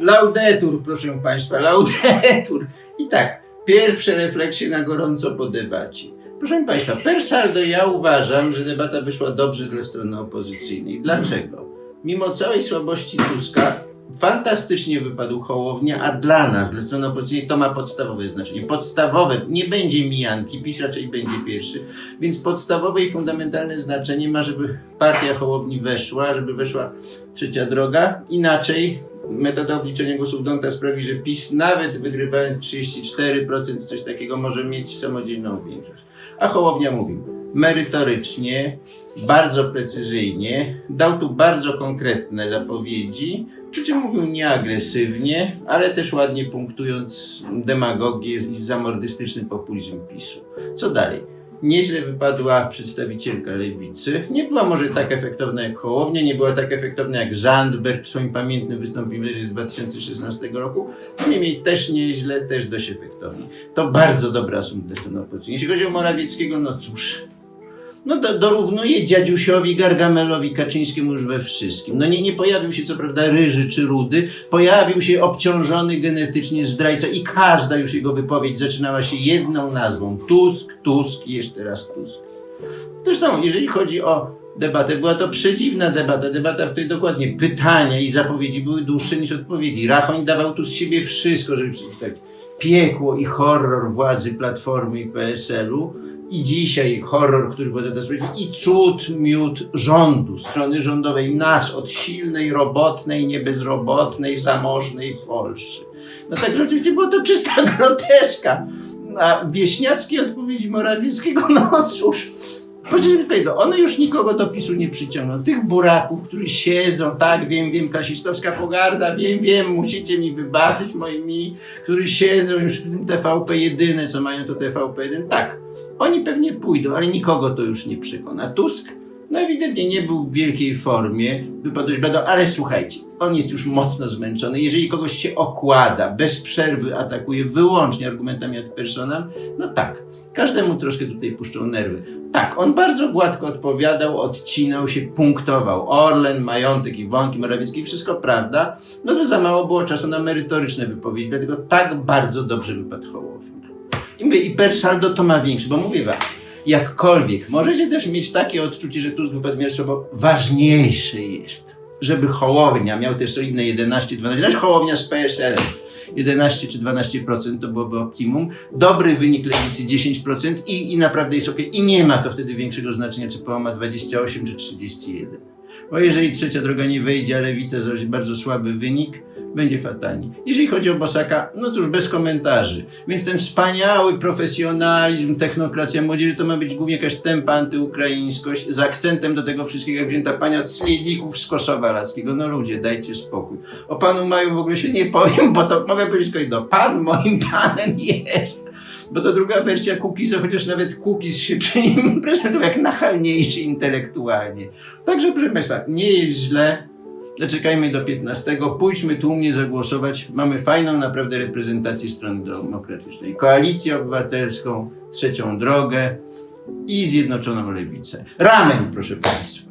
Laudetur, proszę Państwa, laudetur. I tak, pierwsze refleksje na gorąco po debacie. Proszę Państwa, per saldo ja uważam, że debata wyszła dobrze dla strony opozycyjnej. Dlaczego? Mimo całej słabości Tuska, fantastycznie wypadł Hołownia, a dla nas, dla strony opozycyjnej, to ma podstawowe znaczenie. Podstawowe, nie będzie mijanki, PiS raczej będzie pierwszy, więc podstawowe i fundamentalne znaczenie ma, żeby partia Hołowni weszła, żeby weszła trzecia droga. Inaczej metoda obliczenia głosów Donta sprawi, że PiS nawet wygrywając 34% coś takiego może mieć samodzielną większość. A Hołownia mówił merytorycznie, bardzo precyzyjnie, dał tu bardzo konkretne zapowiedzi, przy czym mówił nieagresywnie, ale też ładnie punktując demagogię i zamordystyczny populizm PiSu. Co dalej? Nieźle wypadła przedstawicielka lewicy. Nie była może tak efektowna jak Hołownia, nie była tak efektowna jak Zandberg w swoim pamiętnym wystąpieniu z 2016 roku. Niemniej też nieźle, też dość efektownie. To bardzo dobra suma dla strony opozycji. Jeśli chodzi o Morawieckiego, no cóż, no do, dorównuje dziadziusiowi Gargamelowi Kaczyńskiemu już we wszystkim. No nie, nie pojawił się co prawda ryży czy rudy, pojawił się obciążony genetycznie zdrajca i każda już jego wypowiedź zaczynała się jedną nazwą. Tusk, Tusk i jeszcze raz Tusk. Zresztą, jeżeli chodzi o debatę, była to przedziwna debata, debata, w której dokładnie pytania i zapowiedzi były dłuższe niż odpowiedzi. Rachoń dawał tu z siebie wszystko, żeby przeczytać piekło i horror władzy Platformy i PSL-u i dzisiaj horror, który władza ta sprowadzi i cud, miód rządu, strony rządowej, nas od silnej, robotnej, niebezrobotnej, zamożnej Polszy. No także oczywiście była to czysta groteska. A wieśniackie odpowiedzi Morawieckiego, no cóż, powiedział, one już nikogo do PiSu nie przyciągną. Tych buraków, którzy siedzą, tak, wiem, wiem, klasistowska pogarda, wiem, wiem, musicie mi wybaczyć, moi mili, którzy siedzą już w tym TVP jedyne, co mają to TVP 1, tak, oni pewnie pójdą, ale nikogo to już nie przekona. Tusk, no ewidentnie nie był w wielkiej formie, wypadł dość bado, ale słuchajcie, on jest już mocno zmęczony. Jeżeli kogoś się okłada, bez przerwy atakuje wyłącznie argumentami ad personam, no tak, każdemu troszkę tutaj puszczą nerwy. Tak, on bardzo gładko odpowiadał, odcinał się, punktował. Orlen, majątek i wątki Morawiecki, wszystko prawda. No to za mało było czasu na merytoryczne wypowiedzi, dlatego tak bardzo dobrze wypadł Hołownia. I mówię, i per saldo to ma większy, bo mówię wam, jakkolwiek, możecie też mieć takie odczucie, że Tusk wypadł bo ważniejsze jest, żeby Hołownia miał te solidne 11-12, znaczy Hołownia z PSL 11 czy 12% to byłoby optimum. Dobry wynik lewicy 10% i, i naprawdę jest ok. I nie ma to wtedy większego znaczenia, czy PO ma 28 czy 31. Bo jeżeli trzecia droga nie wejdzie, a lewica zrobi bardzo słaby wynik, będzie fatalnie. Jeżeli chodzi o Bosaka, no cóż, bez komentarzy. Więc ten wspaniały profesjonalizm, technokracja młodzieży to ma być głównie jakaś tempa antyukraińskość z akcentem do tego wszystkiego, jak wzięta pani od Sliedzików z Koszowa Laskiego. No ludzie, dajcie spokój. O panu Maju w ogóle się nie powiem, bo to mogę powiedzieć tylko jedno. Pan moim panem jest. Bo to druga wersja Kukiza, chociaż nawet Kukiz się przy nim prezentował jak nachalniejszy intelektualnie. Także proszę Państwa, nie jest źle. Zaczekajmy do 15. Pójdźmy tłumnie zagłosować. Mamy fajną naprawdę reprezentację strony demokratycznej. Koalicję Obywatelską, Trzecią Drogę i Zjednoczoną Lewicę. Ramen, proszę Państwa.